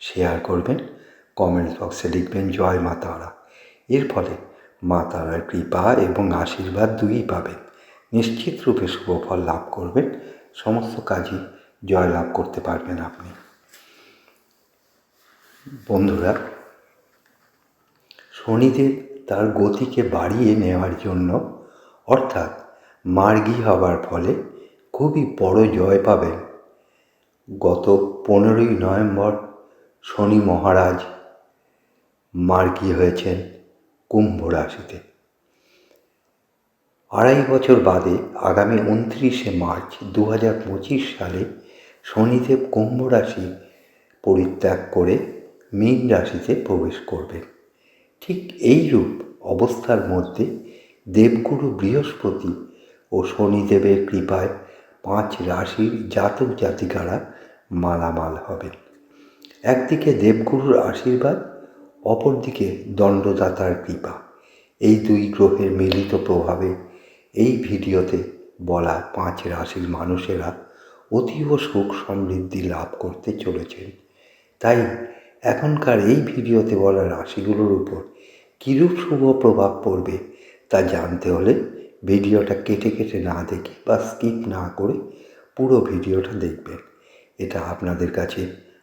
Share করবেন comment বক্সে লিখবেন, জয় মা তারা। এর ফলে মা তারার কৃপা এবং আশীর্বাদ দুই পাবেন। নিশ্চিত রূপে শুভ ফল লাভ করবেন। সমস্ত কাজই জয় লাভ করতে পারবেন আপনি। বন্ধুরা, শনিদেব তার গতিকে বাড়িয়ে নেওয়ার জন্য, অর্থাৎ মার্গী হবার ফলে খুবই বড় জয় পাবেন। গত পনেরোই নভেম্বর শনি মহারাজ মার্গী হয়েছেন কুম্ভ রাশিতে। আড়াই বছর বাদে আগামী উনত্রিশে মার্চ দু হাজার পঁচিশ সালে শনিদেব কুম্ভ রাশি পরিত্যাগ করে মীন রাশিতে প্রবেশ করবেন ঠিক এই রূপ অবস্থার মধ্যে দেবগুরু বৃহস্পতি ও শনিদেবের কৃপায় পাঁচ রাশির জাতক জাতিকারা মালামাল হবেন। একদিকে দেবগুরুর আশীর্বাদ, অপরদিকে দণ্ডদাতার কৃপা। এই দুই গ্রহের মিলিত প্রভাবে এই ভিডিওতে বলা পাঁচ রাশির মানুষেরা অতীব সুখ সমৃদ্ধি লাভ করতে চলেছেন। তাই এখনকার এই ভিডিওতে বলা রাশিগুলোর উপর কীরূপ শুভ প্রভাব পড়বে তা জানতে হলে ভিডিওটা কেটে কেটে না দেখে বা স্কিপ না করে পুরো ভিডিওটা দেখবেন। এটা আপনাদের কাছে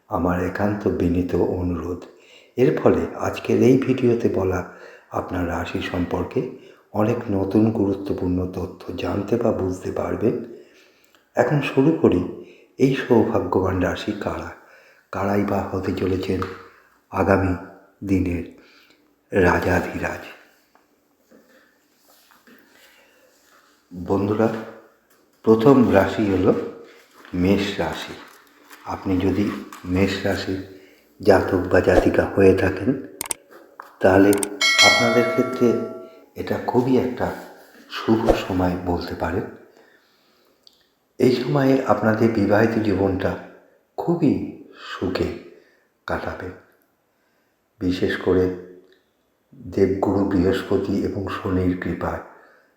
আমার একান্ত বিনীত অনুরোধ। এর ফলে আজকের এই ভিডিওতে বলা আপনার রাশি সম্পর্কে অনেক নতুন গুরুত্বপূর্ণ তথ্য জানতে বা বুঝতে পারবেন। এখন শুরু করি, এই সৌভাগ্যবান রাশি কারা? কারাই বা হতে চলেছেন আগামী দিনের রাজাধিরাজ। বন্ধুরা, প্রথম রাশি হলো মেষ রাশি। আপনি যদি মেষ রাশির জাতক বা জাতিকা হয়ে থাকেন, তাহলে আপনাদের ক্ষেত্রে এটা খুবই একটা শুভ সময় বলতে পারেন। এই সময়ে আপনাদের বিবাহিত জীবনটা খুবই সুখে কাটাবে। বিশেষ করে দেবগুরু বৃহস্পতি এবং শনির কৃপার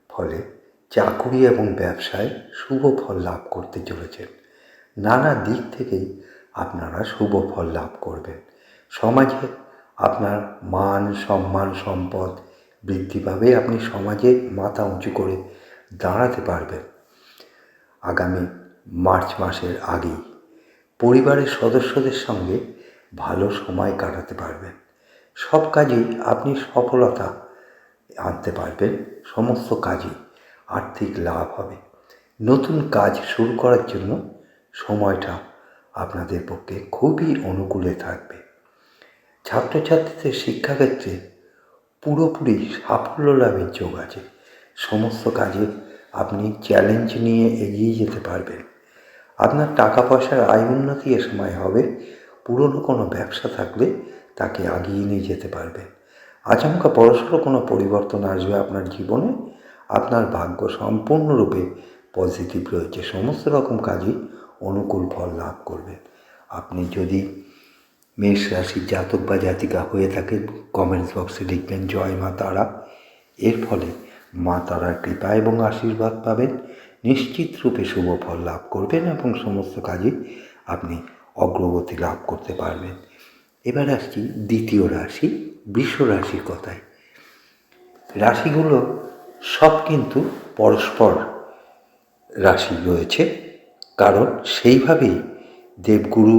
ফলে চাকুরি এবং ব্যবসায় শুভ ফল লাভ করতে চলেছেন। নানা দিক থেকেই আপনারা শুভ ফল লাভ করবেন। সমাজে আপনার মান, সম্মান, সম্পদ বৃদ্ধি পাবে আপনি সমাজে মাথা উঁচু করে দাঁড়াতে পারবেন। আগামী মার্চ মাসের আগেই পরিবারের সদস্যদের সঙ্গে ভালো সময় কাটাতে পারবেন। সব কাজেই আপনি সফলতা আনতে পারবেন, সমস্ত কাজেই আর্থিক লাভ হবে। নতুন কাজ শুরু করার জন্য সময়টা আপনাদের পক্ষে খুবই অনুকূলে থাকবে। ছাত্রছাত্রীদের শিক্ষাক্ষেত্রে পুরোপুরি সাফল্য লাভের যোগ আছে। সমস্ত কাজে আপনি চ্যালেঞ্জ নিয়ে এগিয়ে যেতে পারবেন। আপনার টাকা পয়সার আয় উন্নতি এ সময় হবে। পুরনো কোনো ব্যবসা থাকলে তাকে আগিয়ে নিয়ে যেতে পারবেন। আচমকা বড়সড় কোনো পরিবর্তন আসবে আপনার জীবনে। আপনার ভাগ্য সম্পূর্ণরূপে পজিটিভ রয়েছে। সমস্ত রকম কাজই অনুকূল ফল লাভ করবেন আপনি যদি মেষ রাশির জাতক বা জাতিকা হয়ে থাকেন কমেন্টস বক্সে লিখবেন, জয় মা তারা। এর ফলে মা তারার কৃপা এবং আশীর্বাদ পাবেন। নিশ্চিত রূপে শুভ ফল লাভ করবেন এবং সমস্ত কাজে আপনি অগ্রগতি লাভ করতে পারবেন। এবার আসছি দ্বিতীয় রাশি, বৃষ রাশির কথায়। রাশিগুলো সব কিন্তু পরস্পর রাশি রয়েছে। কারণ সেইভাবেই দেবগুরু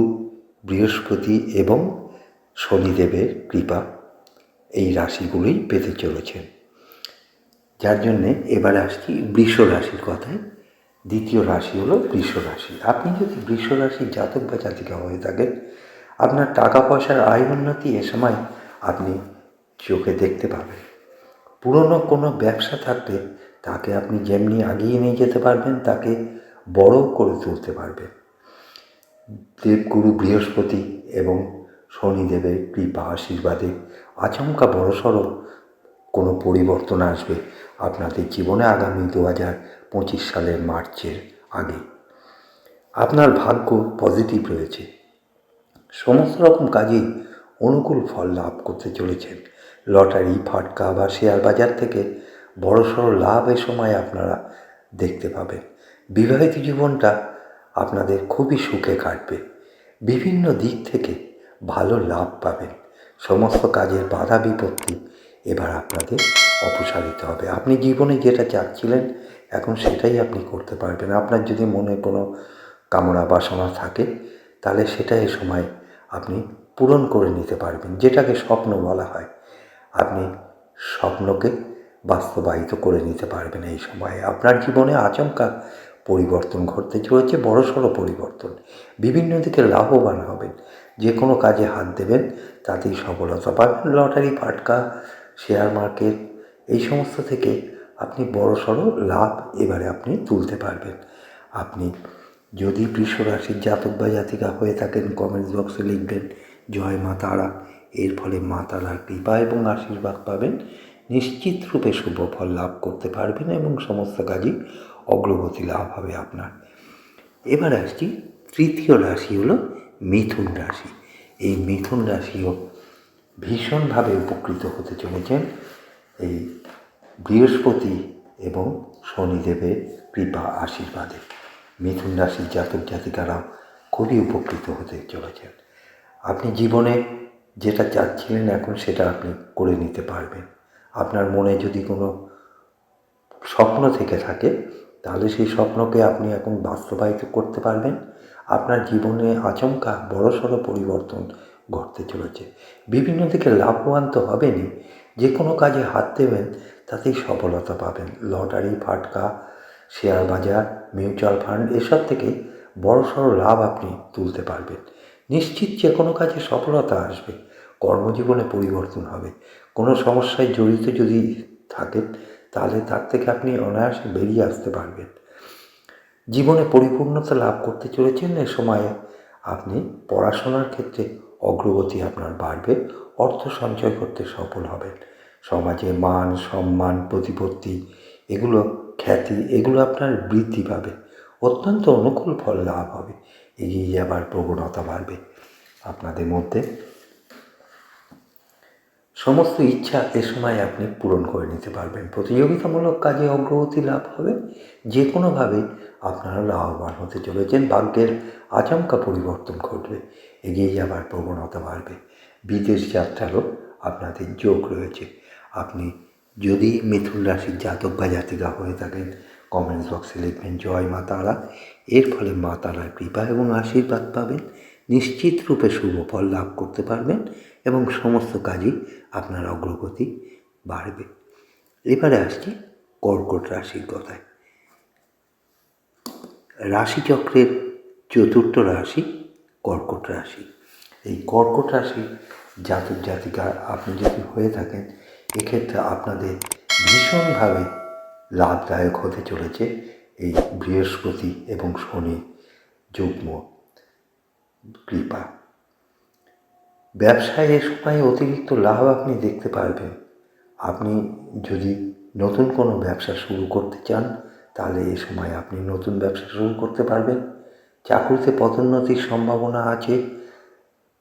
বৃহস্পতি এবং শনিদেবের কৃপা এই রাশিগুলোই পেতে চলেছেন। যার জন্যে এবারে আসছি বৃষ রাশির কথায়। দ্বিতীয় রাশি হলো বৃষ রাশি। আপনি যদি বৃষ রাশির জাতক বা জাতিকা হয়ে থাকেন, আপনার টাকা পয়সার আয় উন্নতি এ সময় আপনি চোখে দেখতে পাবেন। পুরনো কোনো ব্যবসা থাকলে তাকে আপনি যেমনি আগিয়ে নিয়ে যেতে পারবেন, তাকে বড় করে তুলতে পারবেন দেবগুরু বৃহস্পতি এবং শনিদেবের কৃপা আশীর্বাদে আচমকা বড়সড় কোনো পরিবর্তন আসবে আপনাদের জীবনে আগামী দু হাজার পঁচিশ সালের মার্চের আগে। আপনার ভাগ্য পজিটিভ রয়েছে। সমস্ত রকম কাজেই অনুকূল ফল লাভ করতে চলেছেন। লটারি, ফাটকা বা শেয়ার বাজার থেকে বড়সড় লাভ এ সময় আপনারা দেখতে পাবেন। বিবাহিত জীবনটা আপনাদের খুবই সুখে কাটবে। বিভিন্ন দিক থেকে ভালো লাভ পাবেন। সমস্ত কাজের বাধা বিপত্তি এবার আপনাদের অপসারিত হবে। আপনি জীবনে যেটা চাচ্ছিলেন, এখন সেটাই আপনি করতে পারবেন। আপনার যদি মনে কোনো কামনা বাসনা থাকে, তাহলে সেটা এ সময় আপনি পূরণ করে নিতে পারবেন। যেটাকে স্বপ্ন বলা হয়, আপনি স্বপ্নকে বাস্তবায়িত করে নিতে পারবেন এই সময়ে। আপনার জীবনে আচমকা পরিবর্তন ঘটতে চলেছে বড় বড়সড় পরিবর্তন। বিভিন্ন দিকে লাভবান হবেন। যে কোনো কাজে হাত দেবেন, তাতেই সফলতা পাবেন। লটারি, ফাটকা, শেয়ার মার্কেট, এই সমস্ত থেকে আপনি বড় বড়সড় লাভ এবারে আপনি তুলতে পারবেন। আপনি যদি বৃষ রাশির জাতক বা জাতিকা হয়ে থাকেন কমেন্টস বক্সে লিখবেন, জয় মা তারা। এর ফলে মা তারার কৃপা এবং আশীর্বাদ পাবেন। নিশ্চিত রূপে শুভ ফল লাভ করতে পারবেন এবং সমস্ত কাজই অগ্রগতি লাভ হবে আপনার। এবার আসছি, তৃতীয় রাশি হলো মিথুন রাশি। এই মিথুন রাশিও ভীষণভাবে উপকৃত হতে চলেছেন এই বৃহস্পতি এবং শনিদেবের কৃপা আশীর্বাদে। মিথুন রাশির জাতক জাতিকারাও খুবই উপকৃত হতে চলেছেন। আপনি জীবনে যেটা চাচ্ছিলেন এখন সেটা আপনি করে নিতে পারবেন। আপনার মনে যদি কোনো স্বপ্ন থেকে থাকে তাহলে সেই স্বপ্নকে আপনি এখন বাস্তবায়িত করতে পারবেন। আপনার জীবনে আচমকা বড়সড় পরিবর্তন ঘটতে চলেছে। বিভিন্ন দিকে লাভবান তো হবেনই যে কোনো কাজে হাত দেবেন, তাতেই সফলতা পাবেন। লটারি, ফাটকা, শেয়ার বাজার, মিউচুয়াল ফান্ড, এসব থেকে বড়সড় লাভ আপনি তুলতে পারবেন। নিশ্চিত যে কোনো কাজে সফলতা আসবে, কর্মজীবনে পরিবর্তন হবে। কোনো সমস্যায় জড়িত যদি থাকেন তাহলে তার থেকে আপনি অনায়াসে বেরিয়ে আসতে পারবেন। জীবনে পরিপূর্ণতা লাভ করতে চলেছেন এ সময়ে আপনি পড়াশোনার ক্ষেত্রে অগ্রগতি আপনার বাড়বে, অর্থ সঞ্চয় করতে সফল হবেন। সমাজে মান, সম্মান, প্রতিপত্তি, এগুলো খ্যাতি, এগুলো আপনার বৃদ্ধি পাবে, অত্যন্ত অনুকূল ফল লাভ হবে। এগিয়ে যাবার প্রবণতা বাড়বে। আপনাদের মধ্যে সমস্ত ইচ্ছা এ সময় আপনি পূরণ করে নিতে পারবেন। প্রতিযোগিতামূলক কাজে অগ্রগতি লাভ হবে। যে কোনোভাবে আপনারা লাভবান হতে চলেছেন। ভাগ্যের আচমকা পরিবর্তন ঘটবে। এগিয়ে যাবার প্রবণতা বাড়বে। বিদেশ যাত্রারও আপনাদের যোগ রয়েছে। আপনি যদি মিথুন রাশির জাতক বা জাতিকা হয়ে থাকেন, কমেন্টস বক্সে লিখবেন, জয় মা তারা। এর ফলে মা তারার কৃপা এবং আশীর্বাদ পাবেন। নিশ্চিত রূপে শুভ ফল লাভ করতে পারবেন। এবং সমস্ত কাজই আপনার অগ্রগতি বাড়বে। এবারে আসছি কর্কট রাশির কথায়। রাশিচক্রের চতুর্থ রাশি কর্কট রাশি। এই কর্কট রাশি জাতক জাতিকা, আপনি যদি হয়ে থাকেন, এক্ষেত্রে আপনাদের ভীষণভাবে লাভদায়ক হতে চলেছে এই বৃহস্পতি এবং শনি যুগ্ম কৃপা। ব্যবসায় এ সময় অতিরিক্ত লাভ আপনি দেখতে পারবেন। আপনি যদি নতুন কোনো ব্যবসা শুরু করতে চান, তাহলে এ সময় আপনি নতুন ব্যবসা শুরু করতে পারবেন। চাকরিতে পদোন্নতির সম্ভাবনা আছে।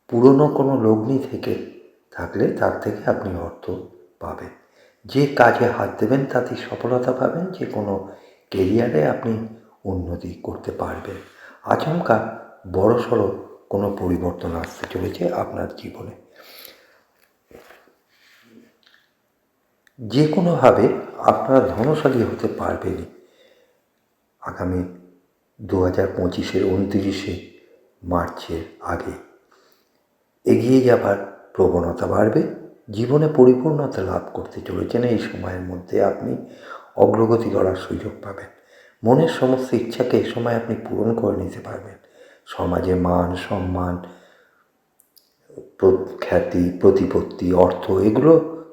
পুরনো কোনো লগ্নি থেকে থাকলে তার থেকে আপনি অর্থ পাবেন। যে কাজে হাত দেবেন, তাতে সফলতা পাবেন। যে কোনো কেরিয়ারে আপনি উন্নতি করতে পারবেন। আচমকা বড়সড় কোনো পরিবর্তন আসতে চলেছে আপনার জীবনে। যে কোনোভাবে আপনারা ধনশালী হতে পারবেনই আগামী দু হাজার পঁচিশের উনত্রিশে মার্চের আগে। এগিয়ে যাবার প্রবণতা বাড়বে। জীবনে পরিপূর্ণতা লাভ করতে চলেছেন এই সময়ের মধ্যে আপনি। অগ্রগতি করার সুযোগ পাবেন। মনের সমস্ত ইচ্ছাকে এ সময় আপনি পূরণ করে নিতে পারবেন। সমাজে মান, সম্মান খ্যাতি, প্রতিপত্তি, অর্থ, এগুলো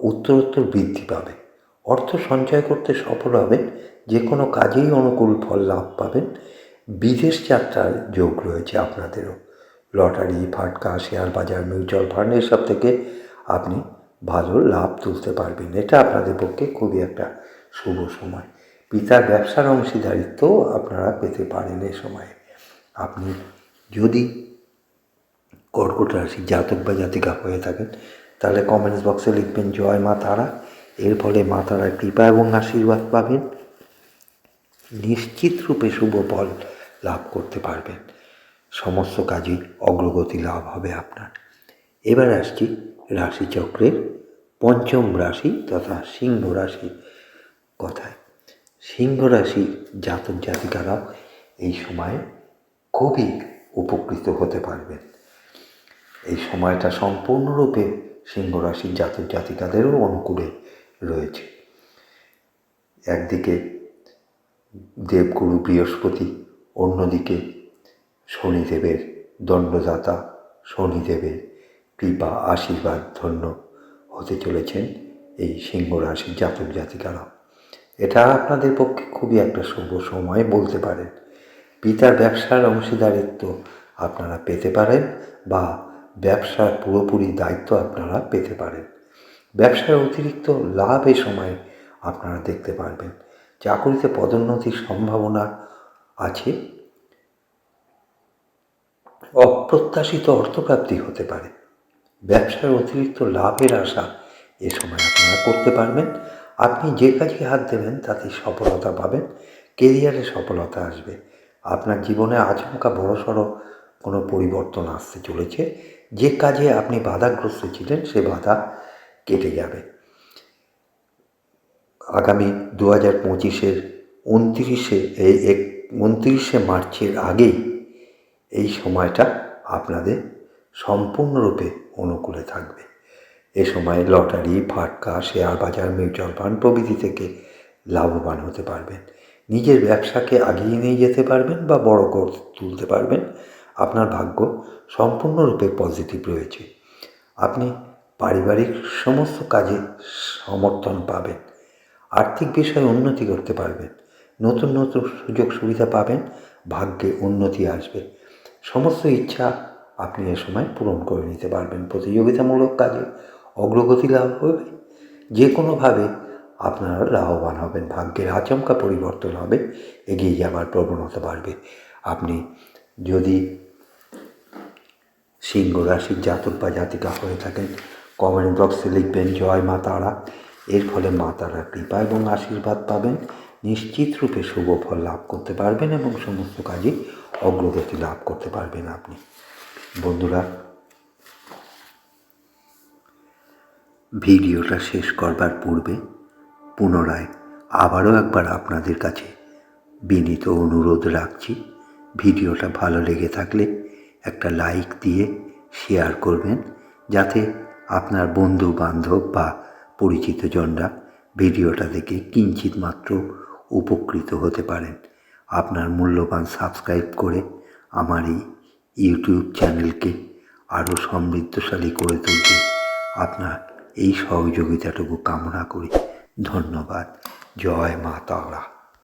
উত্তরোত্তর বৃদ্ধি পাবে। অর্থ সঞ্চয় করতে সফল হবেন, যে কোনো কাজেই অনুকূল ফল লাভ পাবেন। বিদেশ যাত্রার যোগ রয়েছে আপনাদেরও। লটারি, ফাটকা, শেয়ার বাজার, মিউচুয়াল ফান্ড, এসব থেকে আপনি ভালো লাভ তুলতে পারবেন। এটা আপনাদের পক্ষে খুবই একটা শুভ সময়। পিতার ব্যবসার অংশীদারিত্ব আপনারা পেতে পারেন এ সময়ে। আপনি যদি কর্কট রাশি জাতক বা জাতিকা হয়ে থাকেন, তাহলে কমেন্টস বক্সে লিখবেন, জয় মা তারা। এর ফলে মা তারার কৃপা এবং আশীর্বাদ পাবেন। নিশ্চিত রূপে শুভ ফল লাভ করতে পারবেন। সমস্ত কাজেই অগ্রগতি লাভ হবে আপনার। এবার আসছি রাশিচক্রের পঞ্চম রাশি তথা সিংহ রাশি কথায়। সিংহ রাশি জাতক জাতিকারাও এই সময়ে খুবই উপকৃত হতে পারবেন। এই সময়টা সম্পূর্ণরূপে সিংহ রাশির জাতক জাতিকাদেরও অনুকূলে রয়েছে। একদিকে দেবগুরু বৃহস্পতি, অন্যদিকে শনিদেবের দণ্ডদাতা, শনিদেবের কৃপা, আশীর্বাদ, ধন্য হতে চলেছেন এই সিংহ রাশির জাতক জাতিকারা এটা আপনাদের পক্ষে খুবই একটা শুভ সময় বলতে পারেন। পিতার ব্যবসার অংশীদারিত্ব আপনারা পেতে পারেন বা ব্যবসার পুরোপুরি দায়িত্ব আপনারা পেতে পারেন। ব্যবসার অতিরিক্ত লাভ এই সময় আপনারা দেখতে পারবেন। চাকরিতে পদোন্নতির সম্ভাবনা আছে। অপ্রত্যাশিত অর্থপ্রাপ্তি হতে পারে। ব্যবসার অতিরিক্ত লাভের আশা এ সময় আপনারা করতে পারবেন। আপনি যে কাজে হাত দেবেন তাতে সফলতা পাবেন। কেরিয়ারে সফলতা আসবে। আপনার জীবনে আচমকা বড়সড় কোনো পরিবর্তন আসতে চলেছে। যে কাজে আপনি বাধাগ্রস্ত ছিলেন, সে বাধা কেটে যাবে। আগামী দু হাজার পঁচিশের উনত্রিশে, এই এক, উনত্রিশে মার্চের আগেই এই সময়টা আপনাদের সম্পূর্ণরূপে অনুকূলে থাকবে। এ সময় লটারি, ফাটকা শেয়ার বাজার মিউচুয়াল ফান্ড প্রভৃতি থেকে লাভবান হতে পারবেন। নিজের ব্যবসাকে আগিয়ে নিয়ে যেতে পারবেন বা বড় করে তুলতে পারবেন। আপনার ভাগ্য সম্পূর্ণরূপে পজিটিভ রয়েছে। আপনি পারিবারিক সমস্ত কাজে সমর্থন পাবেন। আর্থিক বিষয়ে উন্নতি করতে পারবেন। নতুন নতুন সুযোগ সুবিধা পাবেন। ভাগ্যে উন্নতি আসবে। সমস্ত ইচ্ছা আপনি এ সময় পূরণ করে নিতে পারবেন। প্রতিযোগিতামূলক কাজে অগ্রগতি লাভ হবে। যে কোনোভাবে আপনারা লাভবান হবেন, ভাগ্যের আচমকা পরিবর্তন হবে, এগিয়ে যাবার প্রবণতা বাড়বে। আপনি যদি সিংহ রাশির জাতক বা জাতিকা হয়ে থাকেন কমেন্ট বক্সে লিখবেন, জয় মা তারা। এর ফলে মা তারার কৃপা এবং আশীর্বাদ পাবেন। নিশ্চিত রূপে শুভ ফল লাভ করতে পারবেন এবং সমস্ত কাজে অগ্রগতি লাভ করতে পারবেন আপনি। বন্ধুরা, ভিডিওটা শেষ করবার পূর্বে পুনরায় আবারও একবার আপনাদের কাছে বিনীত অনুরোধ রাখছি। ভিডিওটা ভালো লেগে থাকলে একটা লাইক দিয়ে শেয়ার করবেন, যাতে আপনার বন্ধু বান্ধব বা পরিচিত জনরা ভিডিওটা দেখে কিঞ্চিত মাত্র উপকৃত হতে পারেন। আপনার মূল্যবান সাবস্ক্রাইব করে আমার এই ইউটিউব চ্যানেলকে আরও সমৃদ্ধশালী করে তুলতে আপনার এই সহযোগিতাটুকু কামনা করি। ধন্যবাদ। জয় মা তারা।